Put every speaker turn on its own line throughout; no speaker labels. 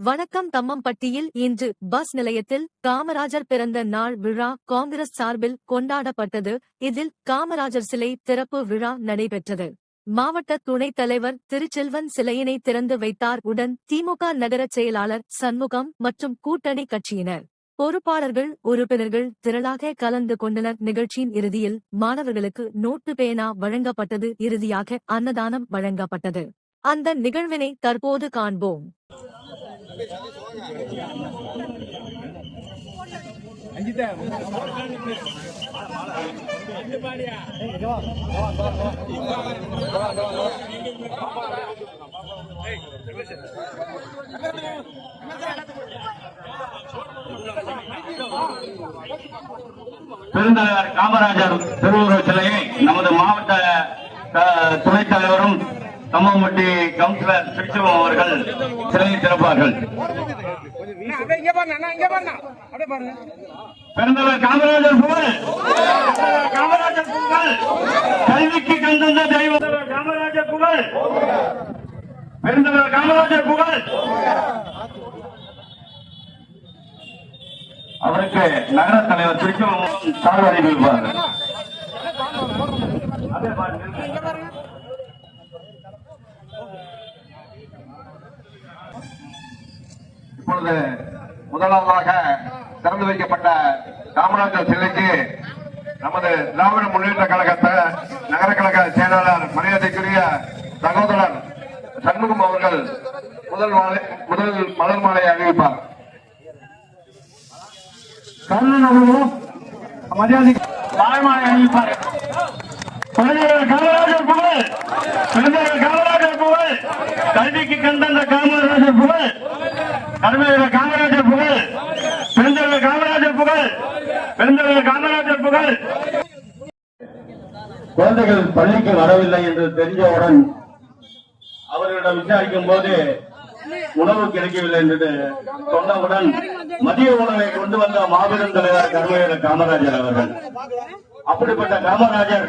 வணக்கம் தம்மம்பட்டியில் இன்று பஸ் நிலையத்தில் காமராஜர் பிறந்த நாள் விழா காங்கிரஸ் சார்பில் கொண்டாடப்பட்டது. இதில் காமராஜர் சிலை திறப்பு விழா நடைபெற்றது. மாவட்ட துணைத் தலைவர் திருச்செல்வன் சிலையினை திறந்து வைத்தார். உடன் திமுக நகர செயலாளர் சண்முகம் மற்றும் கூட்டணி கட்சியினர் பொறுப்பாளர்கள் உறுப்பினர்கள் திரளாக கலந்து கொண்டனர். நிகழ்ச்சியின் இறுதியில் மாணவர்களுக்கு நோட்டு பேனா வழங்கப்பட்டது. இறுதியாக அன்னதானம் வழங்கப்பட்டது. அந்த நிகழ்வினை தற்போது காண்போம்.
பெருந்தலைவர் காமராஜர் திருவுருவ சிலையை நமது மாவட்ட துணைத் தலைவரும் தம்மம்பட்டி கவுன்சிலர் திருச்சிவம் அவர்கள் சிலையை திறப்பார்கள். பெருந்தலைவர் காமராஜர் புகழ். காமராஜர் புகழ். கல்விக்கு கந்தந்த தெய்வம். காமராஜர் புகழ். பெருந்தலைவர் காமராஜர் புகழ். அவருக்கு நகர தலைவர் திருச்சிவம் சார்பு அறிவிப்பார்கள் அதே பாருங்க
இங்க பாருங்க
இப்பொழுது முதலாவதாக திறந்து வைக்கப்பட்ட காமராஜர் சிலைக்கு நமது திராவிட முன்னேற்ற கழகத்தை நகர கழக செயலாளர் மரியாதைக்குரிய சகோதரர் சண்முகம் அவர்கள் முதல் மாலை முதல் மலர் மாலையை அறிவிப்பார்
கர்ணன் அவர்களும் மரியாதை மாலை அறிவிப்பார் பெருந்தலைவர் காமராஜர் புகழ்! பெருந்தலைவர் காமராஜர் புகழ்! கல்விக்கு கந்தந்த காமராஜர் புகழ்! கருமையில காமராஜர் புகழ். பெருந்தலைவர் காமராஜர் புகழ். பெருந்தலைவர் காமராஜர் புகழ். குழந்தைகள் பள்ளிக்கு வரவில்லை என்று தெரிஞ்சவுடன் அவர்களிடம் விசாரிக்கும் போது உணவு கிடைக்கவில்லை என்று சொன்னவுடன் மதிய உணவை கொண்டு வந்த மாபெரும் தலைவர் கருமையில காமராஜர் அவர்கள். அப்படிப்பட்ட காமராஜர்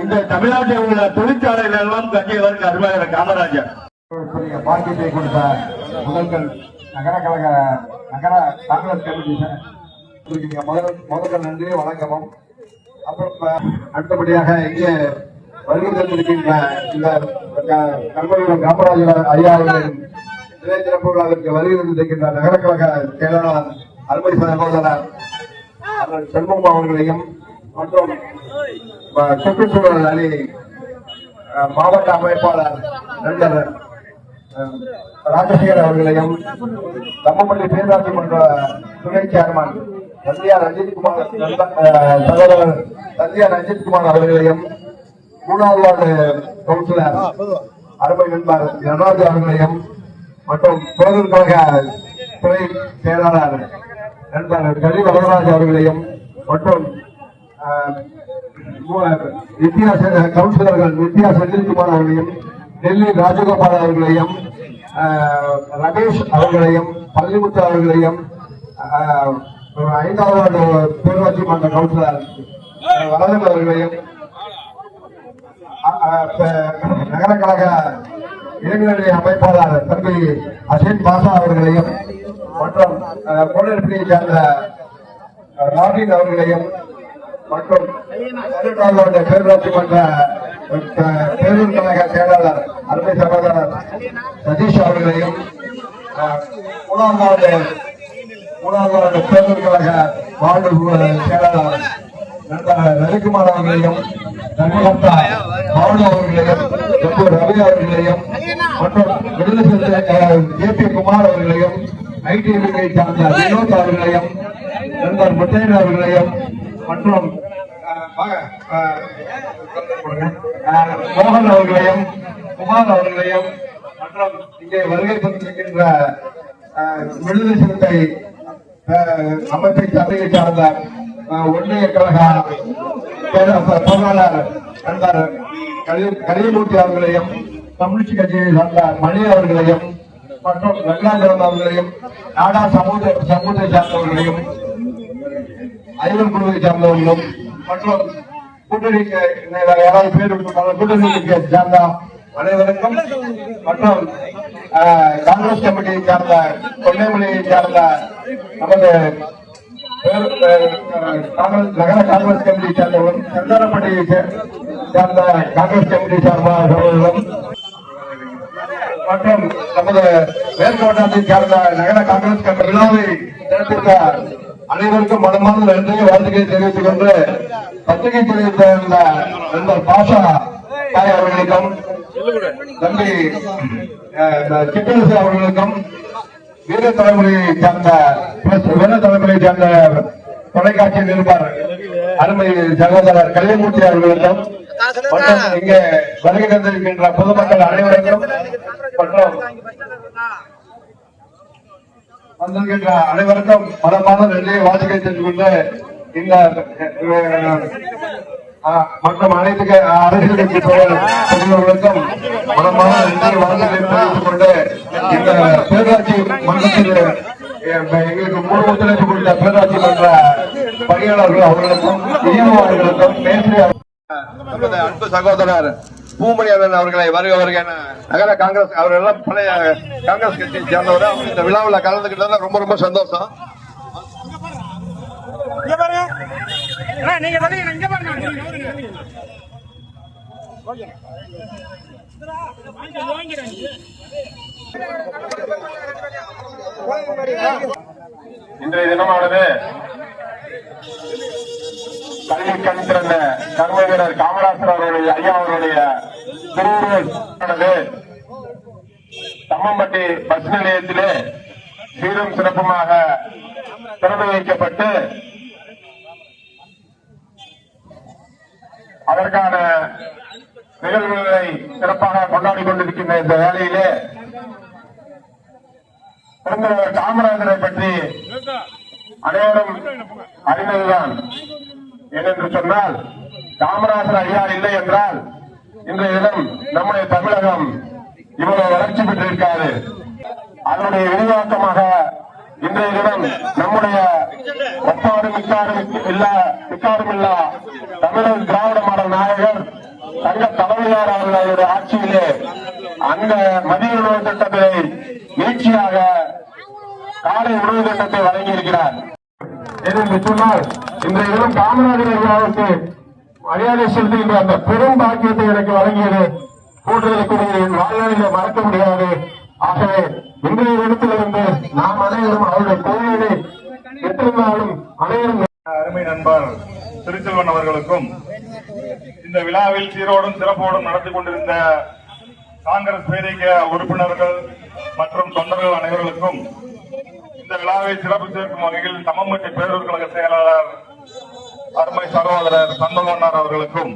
இந்த தமிழ்நாட்டில் உள்ள தொழிற்சாலைகள் எல்லாம் கட்டியவர் கருமையில காமராஜர்.
பாக்கியத்தை கொடுத்த முதல்கள் நகர கழக நகர காங்கிரஸ் கமிட்டி முதல் முதல்கள் நன்றி வணக்கமும் அப்புறம் அடுத்தபடியாக இங்கே வருகை தந்திருக்கின்ற இந்த க- காமராஜர் ஐயா அவர்களின் சிலை திறப்பு விழாவிற்கு வருகை தந்திருக்கின்ற நகர கழக செயலாளர் அருமை சகோதரர் செல்வம் அவர்களையும் மற்றும் சுற்றுச்சூழல் அணி மாவட்ட அமைப்பாளர் நண்பர் ராஜசேகர் அவர்களையும் தம்மப்பள்ளி பேராட்சி மன்ற துணை சேர்மன் சந்தியா ரஞ்சித்குமார் நண்பர், சகோதரர் சந்தியா ரஞ்சித்குமார் அவர்களையும் மூணாவது வார்டு கவுன்சிலர் அருமை நண்பர் நடராஜ் அவர்களையும் மற்றும் தேர்தல் கழக துணை செயலாளர் நண்பர் கல்வி வரதராஜ் அவர்களையும் மற்றும் வித்யா கவுன்சிலர்கள் நித்யா செந்தில்குமார் அவர்களையும் டெல்லி ராஜகோபால் அவர்களையும் ரமேஷ் அவர்களையும் பள்ளிமுத்து அவர்களையும் ஐந்தாவது வார்டு பேரூராட்சி மன்ற கவுன்சிலர் வரதன் அவர்களையும் நகர கழக இளைஞரணி அமைப்பாளர் தம்பி அசேன் பாசா அவர்களையும் மற்றும் கோனேரிப்பட்டியை சேர்ந்த ராபின் அவர்களையும் மற்றும் பதினெட்டாவது பேரூராட்சி மன்ற பேரூர் கழக செயலாளர் அருமை சகோதரர் சதீஷ் அவர்களையும் அஹ், மூணாவது மூணாவது பேரூர் கழக வார்டு செயலாளர் நண்பர் ரவிக்குமார் அவர்களையும் தர்மகர்த்தா பாலு அவர்களையும் டாக்டர் ரவி அவர்களையும் மற்றும் விடுதலை சிறுத்தை ஜே பி குமார் அவர்களையும் ஐடிஐ சார்ந்த வினோத் அவர்களையும் நண்பர் முத்தையன் அவர்களையும் மற்றும் மோகன் அவர்களையும் குமார் அவர்களையும் மற்றும் இங்கே வருகை பெற்றிருக்கின்ற விடுதலை சிறுத்தை அமைப்பை சந்தையை சார்ந்த ஒன்றிய கழக பொருளாளர் நண்பர் கலி- கலியமூர்த்தி அவர்களையும் கம்யூனிஸ்ட் கட்சியை சார்ந்த மணி அவர்களையும் மற்றும் வெள்ளாந்திரம் அவர்களையும் நாடா சமூக சமூகத்தை சார்ந்தவர்களையும் ஐவர் குழுவை சார்ந்தவர்களும் மற்றும் கூட்டணிக்கு யாராவது பேர் கொடுத்தாலும் கூட்டணிக்கு சேர்ந்த அனைவருக்கும் மற்றும் ஆஹ், காங்கிரஸ் கமிட்டியை சார்ந்த கொல்லைமொழியை சார்ந்த நமது நகர காங்கிரஸ் கமிட்டி சார்ந்தவர்களும் சந்தானப்பட்டியை சார்ந்த காங்கிரஸ் கமிட்டி சார்ந்தவர்களும் மற்றும் நமது மேற்கோட்டத்தை சார்ந்த நகர காங்கிரஸ் கமிட்டி விழாவை நடத்திருந்த அனைவருக்கும் மனமார்ந்த நன்றியை வாழ்த்துக்களை தெரிவித்துக் கொண்டு பத்திரிகை தெரிவித்த நண்பர் பாஷா தாய் அவர்களுக்கும் தம்பி அஹ், அவர்களுக்கும் வீர தலைமுறையை சேர்ந்த plus வீர தலைமுறையை சேர்ந்த தொலைக்காட்சி நிருபர் அருமை சகோதரர் கலியமூர்த்தி அவர்களுக்கும் மற்றும் இங்கே வருகை தந்திருக்கின்ற பொதுமக்கள் அனைவருக்கும் மற்றும் வந்திருக்கின்ற அனைவருக்கும் மனமான நன்றியை வாழ்த்துக்களை சென்று கொண்டு இந்த மற்றும் அனைத்து க- அரசியல் கட்சி தலைவர்களுக்கும் மனமான நன்றி வாழ்த்துக்களை தெரிவித்துக் கொண்டு இந்த பேராட்சி மன்றத்தில் எங்களுக்கு முழு ஒத்துழைப்பு கொடுத்த பேராட்சி மன்ற பணியாளர்கள் அவர்களுக்கும் இயல்பாளர்களுக்கும் அவர்களுக்கும் நமது அன்பு சகோதரர் பூமணி அவர்கள் அவர்களை வருக வருக நகர காங்கிரஸ் அவர்கள் எல்லாம் பழைய காங்கிரஸ் கட்சியை சேர்ந்தவர். அவங்க இந்த விழாவில் கலந்துக்கிட்டதுல ரொம்ப ரொம்ப சந்தோஷம்.
பாருங்க இங்க பாருங்க.
இன்றைய தினமானது கல்வி கண் திறந்த கர்ம வீரர் காமராசர் அவருடைய ஐயா அவருடைய திருவுருவானது தம்மம்பட்டி பஸ் நிலையத்திலே சீரும் சிறப்புமாக திறந்து வைக்கப்பட்டு அதற்கான நிகழ்வுகளை சிறப்பாக கொண்டாடி கொண்டிருக்கின்ற இந்த வேளையிலே பெருந்தலைவர் காமராஜரை பற்றி அனைவரும் அறிந்ததுதான். ஏனென்று சொன்னால் காமராஜர் ஐயா இல்லை என்றால் இன்றைய தினம் நம்முடைய தமிழகம் இவ்வளவு வளர்ச்சி பெற்றிருக்காது. அதனுடைய விரிவாக்கமாக இன்றைய தினம் நம்முடைய ஒப்பாரும் மிக்காரும் இல்லா மிக்காரும் இல்லா தமிழர் திராவிட தங்க தலைமையார் அவர்களுடைய ஆட்சியிலே அந்த மதிய உணவு திட்டத்தை நீட்சியாக காலை உணவு திட்டத்தை வழங்கியிருக்கிறார். ஏனென்று சொன்னால் இன்றைய தினம் காமராஜர் ஐயாவுக்கு மரியாதை செலுத்துகின்ற அந்த பெரும் பாக்கியத்தை எனக்கு வழங்கியது கூட்டுதலுக்குரிய என் வாழ்நாளிலே மறக்க முடியாது. ஆகவே இன்றைய தினத்திலிருந்து நாம் அனைவரும் அவருடைய கோயிலை எத்திருந்தாலும் அனைவரும்
அருமை நண்பர் திருச்செல்வன் அவர்களுக்கும் இந்த விழாவில் சீரோடும் சிறப்போடும் நடத்தி கொண்டிருந்த காங்கிரஸ் பேரிக்க உறுப்பினர்கள் மற்றும் தொண்டர்கள் அனைவர்களுக்கும் இந்த விழாவை சிறப்பு சேர்க்கும் வகையில் தமம்பட்டி பேரூர் கழக செயலாளர் அருமை சகோதரர் சந்தமன்னார் அவர்களுக்கும்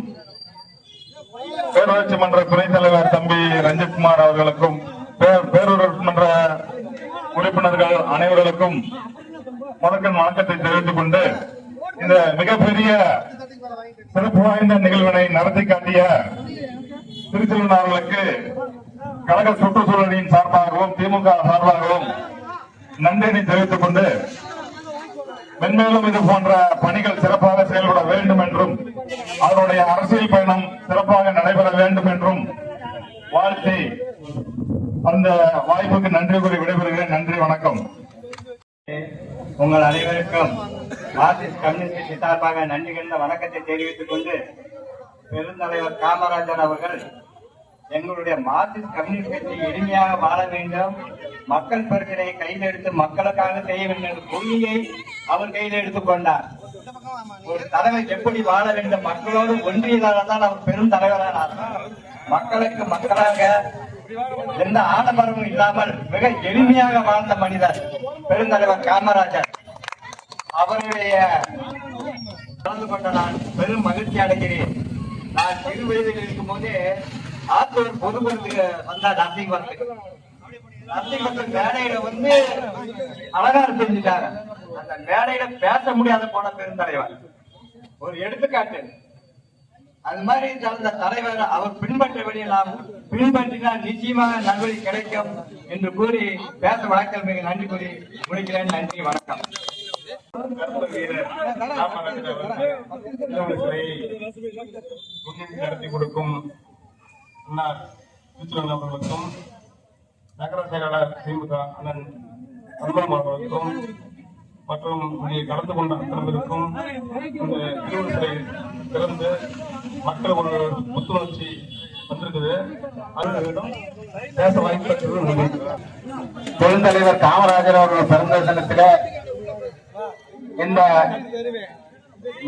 பேரூராட்சி மன்ற துணைத் தலைவர் தம்பி ரஞ்சித்குமார் அவர்களுக்கும் பே- பேரூராட்சி மன்ற உறுப்பினர்கள் அனைவர்களுக்கும் முதற்கண் வணக்கத்தை தெரிவித்துக் கொண்டு இந்த மிகப்பெரிய சிறப்பு வாய்ந்த நிகழ்வினை நடத்தி காட்டிய திருச்செல்வன் கழக சுற்றுச்சூழலின் சார்பாகவும் திமுக சார்பாகவும் நன்றினை தெரிவித்துக் கொண்டு மென்மேலும் இது போன்ற பணிகள் சிறப்பாக செயல்பட வேண்டும் என்றும் அவருடைய அரசியல் பயணம் சிறப்பாக நடைபெற வேண்டும் என்றும் வாழ்த்தி அந்த வாய்ப்புக்கு நன்றி கூறி விடைபெறுகிறேன். நன்றி வணக்கம்.
உங்கள் அனைவருக்கும் மார்க்சிஸ்ட் கம்யூனிஸ்ட் கட்சி சார்பாக நன்றி கண்ட வணக்கத்தை தெரிவித்துக் கொண்டு பெருந்தலைவர் காமராஜர் அவர்கள் எங்களுடைய மார்க்சிஸ்ட் கம்யூனிஸ்ட் கட்சி எளிமையாக வாழ வேண்டும். மக்கள் பிரச்சனையை கையில் எடுத்து மக்களுக்காக செய்ய வேண்டும் என்ற கொள்கையை அவர் கையில் எடுத்துக் கொண்டார். ஒரு தலைவர் எப்படி வாழ வேண்டும்? மக்களோடு ஒன்றியதால்தான் அவர் பெரும் தலைவரானார். மக்களுக்கு மக்களாக எந்த ஆடம்பரமும் இல்லாமல் மிக எளிமையாக வாழ்ந்த மனிதர் பெருந்தலைவர் காமராஜர். அவருடைய கலந்து கொண்ட நான் பெரும் மகிழ்ச்சி அடைகிறேன். நான் சிறு வயதில் இருக்கும் போதே ஆத்தூர் பொதுமரத்துக்கு வந்தா நர்சிங் ஒர்க்கு. நர்சிங் ஒர்க் மேடையில வந்து அலங்காரம் செஞ்சுட்டாங்க அந்த மேடையில பேச முடியாத போன பெருந்தலைவர். ஒரு எடுத்துக்காட்டு. அது மாதிரி அந்த தலைவர் அவர் பின்பற்றபடி நாம் பின்பற்றினால் நிச்சயமாக நல்வழி கிடைக்கும் என்று கூறி பேச வழக்கம் மிக நன்றி கூறி முடிக்கிறேன். நன்றி வணக்கம்.
நடத்தி கொடுக்கும் அவர்களுக்கும் நகர செயலாளர் திமுக அண்ணன் அன்பம் அவர்களுக்கும் மற்றும் இங்கே கலந்து கொண்ட அத்தனைவருக்கும் இந்த திருவிழத்தை திறந்து மக்கள் ஒரு புத்துணர்ச்சி வந்திருக்குது அவர்களிடம் பேச வாய்ப்பு பெற்றது நன்றி.
பெருந்தலைவர் காமராஜர் அவர்கள் பிறந்த தினத்திலே இந்த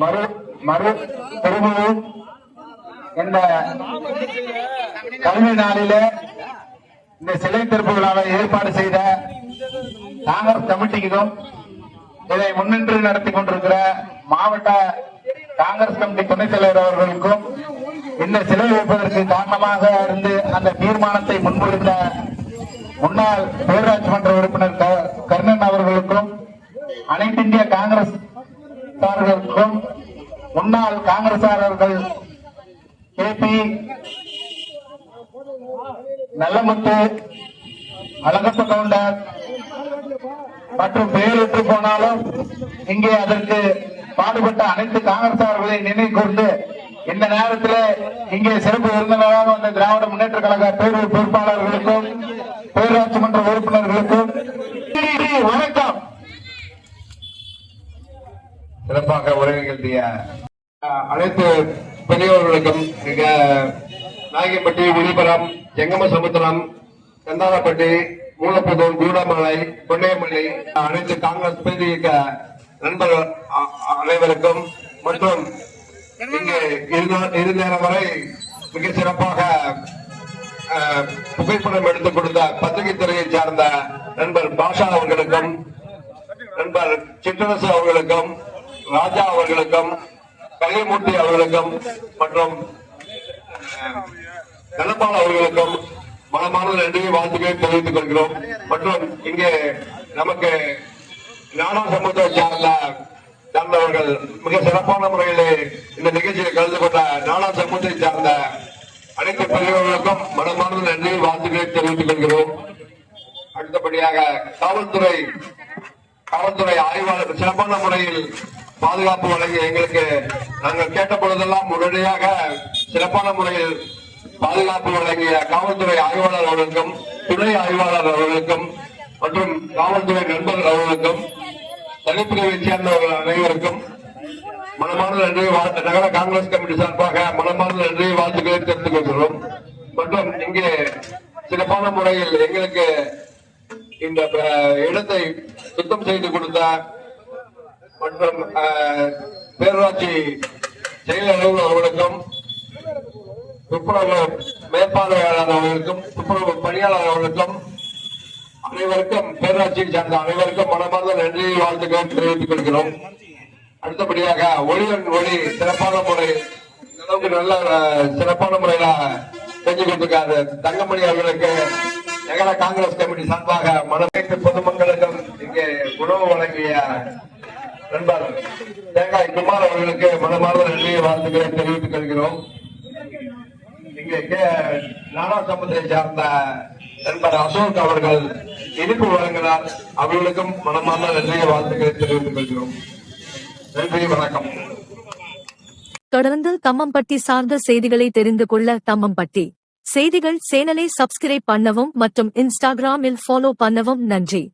மறு மறு திரும்பவும் இந்த கல்வி நாளில இந்த சிலை திறப்பு விழாவை ஏற்பாடு செய்த காங்கிரஸ் கமிட்டிக்கும் இதை முன்னின்று நடத்தி கொண்டிருக்கிற மாவட்ட காங்கிரஸ் கமிட்டி துணைத் தலைவர் அவர்களுக்கும் இந்த சிலை வைப்பதற்கு காரணமாக இருந்து அந்த தீர்மானத்தை முன்மொழிந்த முன்னாள் பேராட்சி மன்ற உறுப்பினர் க- கர்ணன் அவர்களுக்கும் அனைத்து இந்திய காங்கிரஸ் சார்களுக்கும் முன்னாள் காங்கிரசாரர்கள் கே பி நல்லமுத்து அழகப்ப கவுண்டர் மற்றும் பெயரிட்டு போனாலும் இங்கே அதற்கு பாடுபட்ட அனைத்து காங்கிரசார்களை நினைவு கூர்ந்து இந்த நேரத்தில் இங்கே சிறப்பு விருந்தினராக வந்த திராவிட முன்னேற்ற கழக பேரவை பொறுப்பாளர்களுக்கும் பேரூராட்சி மன்ற உறுப்பினர்களுக்கும் வணக்கம். சிறப்பாக உரை நிகழ்த்திய அனைத்து பெரியவர்களுக்கும் இங்க நாயகம்பட்டி விழுப்புரம் ஜெங்கம சமுத்திரம் செந்தாரப்பட்டி மூலப்புதூர் கூடமலை கொண்டையமல்லி அனைத்து காங்கிரஸ் பேர் நண்பர்கள் அ- அனைவருக்கும் மற்றும் இங்கே இரு- நேரம் வரை மிக சிறப்பாக அஹ், புகைப்படம் எடுத்துக் கொடுத்த பத்திரிகை துறையை சார்ந்த நண்பர் பாஷா அவர்களுக்கும் நண்பர் சிற்றரசு அவர்களுக்கும் ராஜா அவர்களுக்கும் கலைமூர்த்தி அவர்களுக்கும் மற்றும் கண்ணப்பால் அவர்களுக்கும் மனமான நன்றியை வாழ்த்துக்களை தெரிவித்துக் கொள்கிறோம். மற்றும் இங்கே நமக்கு நாடா சமூகத்தை சார்ந்த சார்ந்தவர்கள் மிக சிறப்பான முறையிலே இந்த நிகழ்ச்சியில் கலந்து கொண்ட நாடா சமூகத்தை சார்ந்த அனைத்து பெரியவர்களுக்கும் மனமான நன்றியை வாழ்த்துக்களை தெரிவித்துக் கொள்கிறோம். அடுத்தபடியாக காவல்துறை காவல்துறை ஆய்வாளர் சிறப்பான முறையில் பாதுகாப்பு வழங்கி எங்களுக்கு நாங்கள் கேட்ட பொழுதெல்லாம் உடனடியாக சிறப்பான முறையில் பாதுகாப்பு வழங்கிய காவல்துறை ஆய்வாளர் அவர்களுக்கும் துணை ஆய்வாளர் அவர்களுக்கும் மற்றும் காவல்துறை நண்பர்கள் அவர்களுக்கும் தனிப்பிரிவை சேர்ந்தவர்கள் அனைவருக்கும் மனமார்ந்த நன்றி நகர காங்கிரஸ் கமிட்டி சார்பாக மனமார்ந்த நன்றி வாழ்த்துக்களை தெரிந்து கொள்கிறோம். மற்றும் இங்கே சிறப்பான முறையில் எங்களுக்கு இந்த இடத்தை சுத்தம் செய்து கொடுத்த மற்றும் பேராட்சி செயல் அலுவலர் அவர்களுக்கும் துப்புரவு மேற்பார்வையாளர் அவர்களுக்கும் துப்புரவு பணியாளர் அவர்களுக்கும் அனைவருக்கும் பேரூராட்சியை சார்ந்த அனைவருக்கும் மனமார்ந்த நன்றியை வாழ்த்துக்களை தெரிவித்துக் கொள்கிறோம். அடுத்தபடியாக ஒளியன் ஒளி சிறப்பான முறை அளவுக்கு நல்ல சிறப்பான முறையில செஞ்சு கொடுத்திருக்காரு தங்கமணி அவர்களுக்கு நகர காங்கிரஸ் கமிட்டி சார்பாக மனதைத்து பொதுமக்களுக்கும் இங்கே உணவு வழங்கிய நண்பர் தேங்காய் குமார் அவர்களுக்கு மனமார்ந்த நன்றியை வாழ்த்துக்களை தெரிவித்துக் கொள்கிறோம். இங்கே கே- நாடா சமுத்திரை சார்ந்த நண்பர் அசோக் அவர்கள் இனிப்பு வழங்கினார். அவர்களுக்கும் மனமார்ந்த நன்றியை வாழ்த்துக்களை தெரிவித்துக் கொள்கிறோம். நன்றி வணக்கம்.
தொடர்ந்து தம்மம்பட்டி சார்ந்த செய்திகளை தெரிந்து கொள்ள தம்மம்பட்டி. செய்திகள் சேனலை சப்ஸ்கிரைப் பண்ணவும் மற்றும் இன்ஸ்டாகிராமில் ஃபாலோ பண்ணவும் நன்றி.